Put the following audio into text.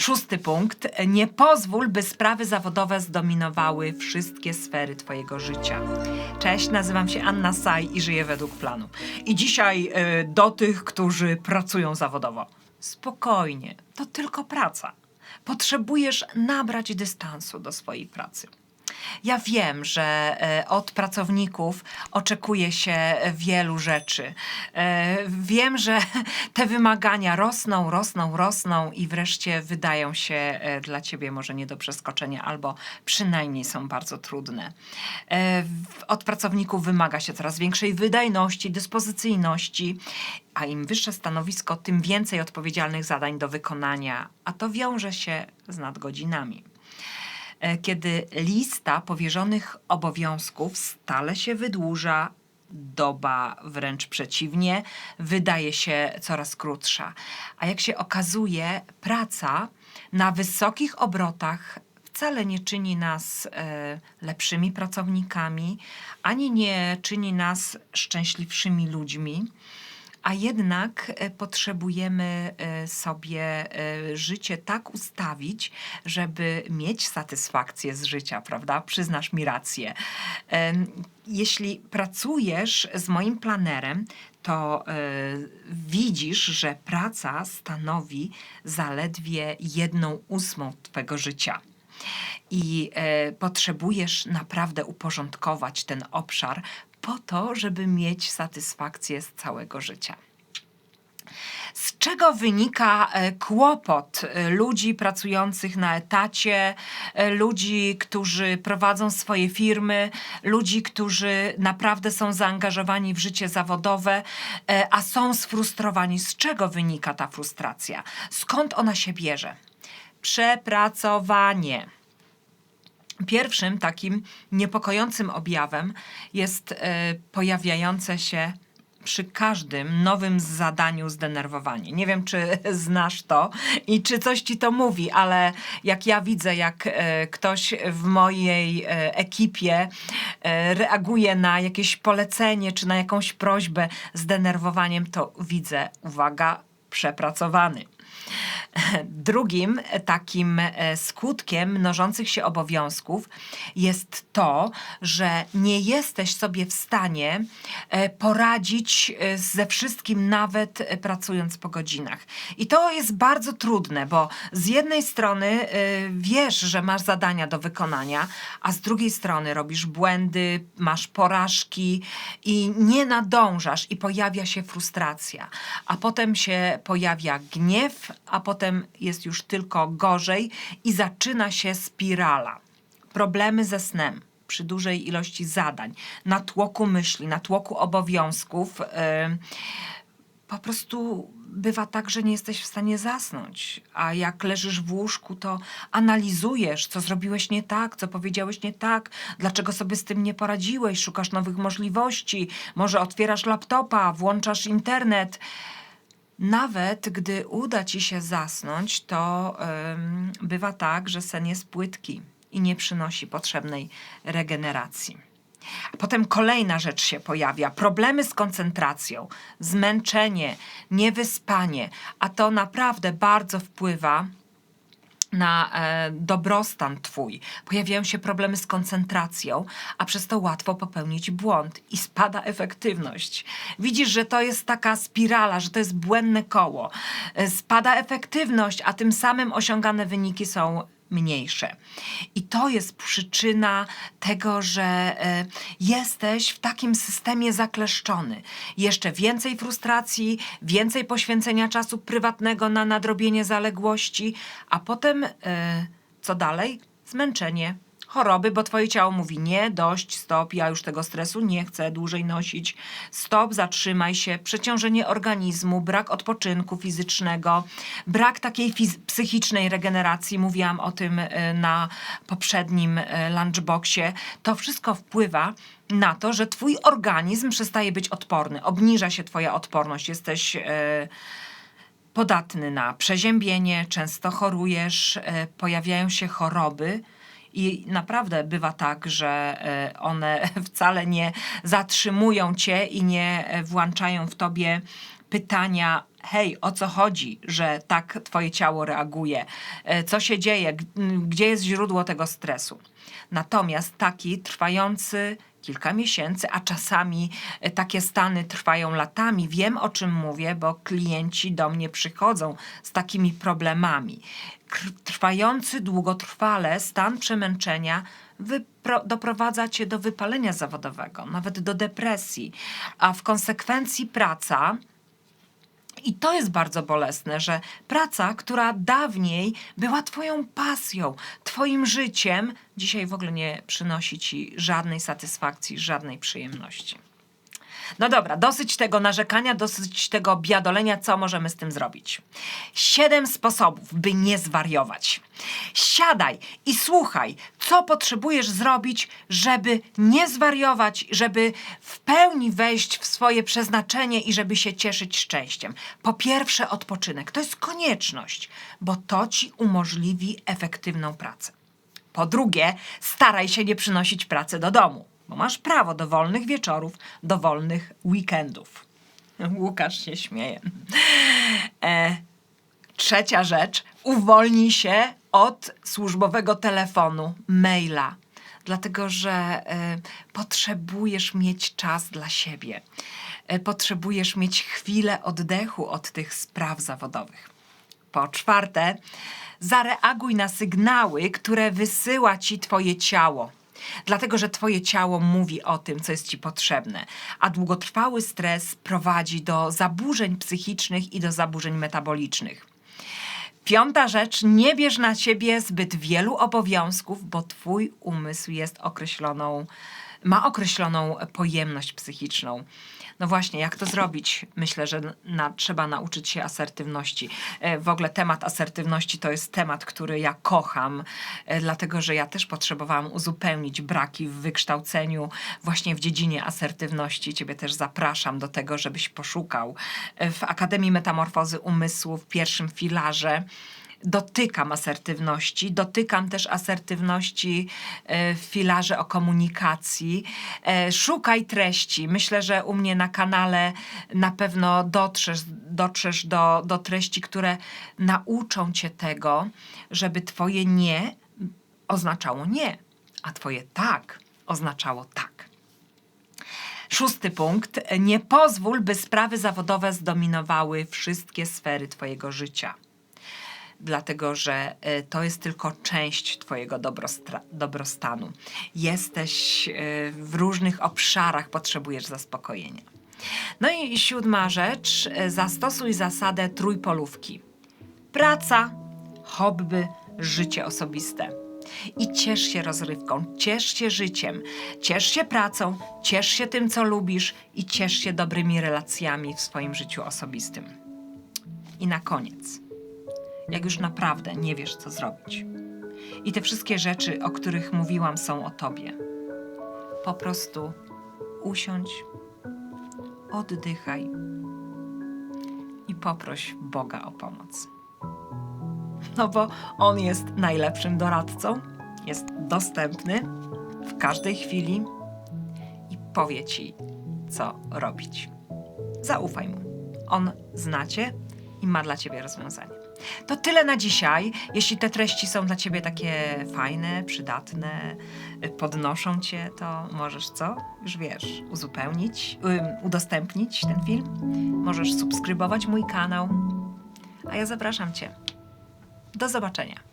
Szósty punkt. Nie pozwól, by sprawy zawodowe zdominowały wszystkie sfery Twojego życia. Cześć, nazywam się Anna Saj i żyję według planu. I dzisiaj y, do tych, którzy pracują zawodowo. Spokojnie, to tylko praca. Potrzebujesz nabrać dystansu do swojej pracy. Ja wiem, że e, od pracowników oczekuje się wielu rzeczy. E, Wiem, że te wymagania rosną, rosną, rosną i wreszcie wydają się e, dla ciebie może nie do przeskoczenia, albo przynajmniej są bardzo trudne. Od pracowników wymaga się coraz większej wydajności, dyspozycyjności, a im wyższe stanowisko, tym więcej odpowiedzialnych zadań do wykonania, a to wiąże się z nadgodzinami kiedy lista powierzonych obowiązków stale się wydłuża, doba wręcz przeciwnie, wydaje się coraz krótsza. A jak się okazuje, praca na wysokich obrotach wcale nie czyni nas e, lepszymi pracownikami, ani nie czyni nas szczęśliwszymi ludźmi. A jednak e, potrzebujemy e, sobie e, życie tak ustawić, żeby mieć satysfakcję z życia, prawda? Przyznasz mi rację. Jeśli pracujesz z moim planerem, to widzisz, że praca stanowi zaledwie jedną ósmą twego życia i e, potrzebujesz naprawdę uporządkować ten obszar po to, żeby mieć satysfakcję z całego życia. Z czego wynika e, kłopot e, ludzi pracujących na etacie, e, ludzi, którzy prowadzą swoje firmy, ludzi, którzy naprawdę są zaangażowani w życie zawodowe, a są sfrustrowani? Z czego wynika ta frustracja? Skąd ona się bierze? Przepracowanie. Pierwszym takim niepokojącym objawem jest e, pojawiające się przy każdym nowym zadaniu zdenerwowanie. Nie wiem, czy znasz to i czy coś ci to mówi, ale jak ja widzę, jak e, ktoś w mojej e, ekipie reaguje na jakieś polecenie czy na jakąś prośbę zdenerwowaniem, to widzę, uwaga, przepracowany. Drugim takim e, skutkiem mnożących się obowiązków jest to, że nie jesteś sobie w stanie e, poradzić e, ze wszystkim, nawet pracując po godzinach. I to jest bardzo trudne, bo z jednej strony wiesz, że masz zadania do wykonania, a z drugiej strony robisz błędy, masz porażki i nie nadążasz, i pojawia się frustracja, a potem się pojawia gniew, a potem jest już tylko gorzej i zaczyna się spirala. Problemy ze snem przy dużej ilości zadań, natłoku myśli, natłoku obowiązków. Po prostu bywa tak, że nie jesteś w stanie zasnąć. A jak leżysz w łóżku, to analizujesz, co zrobiłeś nie tak, co powiedziałeś nie tak, dlaczego sobie z tym nie poradziłeś, szukasz nowych możliwości, może otwierasz laptopa, włączasz internet. Nawet gdy uda ci się zasnąć, to ym, bywa tak, że sen jest płytki i nie przynosi potrzebnej regeneracji. Potem kolejna rzecz się pojawia: problemy z koncentracją, zmęczenie, niewyspanie, a to naprawdę bardzo wpływa na e, dobrostan twój. Pojawiają się problemy z koncentracją, a przez to łatwo popełnić błąd i spada efektywność. Widzisz, że to jest taka spirala, że to jest błędne koło. E, Spada efektywność, a tym samym osiągane wyniki są mniejsze. I to jest przyczyna tego, że e, jesteś w takim systemie zakleszczony. Jeszcze więcej frustracji, więcej poświęcenia czasu prywatnego na nadrobienie zaległości, a potem e, co dalej? Zmęczenie. Choroby, bo twoje ciało mówi nie, dość, stop, ja już tego stresu nie chcę dłużej nosić. Stop, zatrzymaj się. Przeciążenie organizmu, brak odpoczynku fizycznego, brak takiej psychicznej regeneracji. Mówiłam o tym e, na poprzednim e, lunchboxie. To wszystko wpływa na to, że twój organizm przestaje być odporny. Obniża się twoja odporność. Jesteś... E, podatny na przeziębienie, często chorujesz, e, pojawiają się choroby. I naprawdę bywa tak, że e, one wcale nie zatrzymują cię i nie e, włączają w tobie pytania, hej, o co chodzi, że tak twoje ciało reaguje, e, co się dzieje, gdzie jest źródło tego stresu. Natomiast taki trwający kilka miesięcy, a czasami e, takie stany trwają latami. Wiem o czym mówię, bo klienci do mnie przychodzą z takimi problemami. Trwający długotrwale stan przemęczenia wypro- doprowadza cię do wypalenia zawodowego, nawet do depresji, a w konsekwencji praca i to jest bardzo bolesne, że praca, która dawniej była Twoją pasją, Twoim życiem, dzisiaj w ogóle nie przynosi Ci żadnej satysfakcji, żadnej przyjemności. No dobra, dosyć tego narzekania, dosyć tego biadolenia, co możemy z tym zrobić. Siedem sposobów, by nie zwariować. Siadaj i słuchaj, co potrzebujesz zrobić, żeby nie zwariować, żeby w pełni wejść w swoje przeznaczenie i żeby się cieszyć szczęściem. Po pierwsze, odpoczynek. To jest konieczność, bo to ci umożliwi efektywną pracę. Po drugie, staraj się nie przynosić pracy do domu, bo masz prawo do wolnych wieczorów, do wolnych weekendów. Łukasz się śmieje. E, trzecia rzecz, uwolnij się od służbowego telefonu, maila. Dlatego, że e, potrzebujesz mieć czas dla siebie. E, potrzebujesz mieć chwilę oddechu od tych spraw zawodowych. Po czwarte, zareaguj na sygnały, które wysyła ci Twoje ciało. Dlatego, że Twoje ciało mówi o tym, co jest Ci potrzebne, a długotrwały stres prowadzi do zaburzeń psychicznych i do zaburzeń metabolicznych. Piąta rzecz, nie bierz na siebie zbyt wielu obowiązków, bo twój umysł jest określoną, ma określoną pojemność psychiczną. No właśnie, jak to zrobić? Myślę, że na, trzeba nauczyć się asertywności. E, W ogóle temat asertywności to jest temat, który ja kocham, e, dlatego że ja też potrzebowałam uzupełnić braki w wykształceniu właśnie w dziedzinie asertywności. Ciebie też zapraszam do tego, żebyś poszukał e, w Akademii Metamorfozy Umysłu w pierwszym filarze dotykam asertywności, dotykam też asertywności e, w filarze o komunikacji. E, Szukaj treści. Myślę, że u mnie na kanale na pewno dotrzesz, dotrzesz do, do treści, które nauczą cię tego, żeby twoje nie oznaczało nie, a twoje tak oznaczało tak. Szósty punkt. Nie pozwól, by sprawy zawodowe zdominowały wszystkie sfery Twojego życia. Dlatego, że e, to jest tylko część Twojego dobrostanu. Jesteś e, w różnych obszarach, potrzebujesz zaspokojenia. No i siódma rzecz. e, Zastosuj zasadę trójpolówki. Praca, hobby, życie osobiste. I ciesz się rozrywką, ciesz się życiem, ciesz się pracą, ciesz się tym, co lubisz i ciesz się dobrymi relacjami w swoim życiu osobistym. I na koniec, jak już naprawdę nie wiesz, co zrobić, i te wszystkie rzeczy, o których mówiłam, są o tobie, po prostu usiądź, oddychaj i poproś Boga o pomoc no bo on jest najlepszym doradcą, jest dostępny w każdej chwili i powie ci, co robić. Zaufaj mu. On znacie i ma dla ciebie rozwiązanie. To tyle na dzisiaj. Jeśli te treści są dla ciebie takie fajne, przydatne, y, podnoszą cię, to możesz co? Już wiesz, uzupełnić, udostępnić ten film. Możesz subskrybować mój kanał. A ja zapraszam cię do zobaczenia.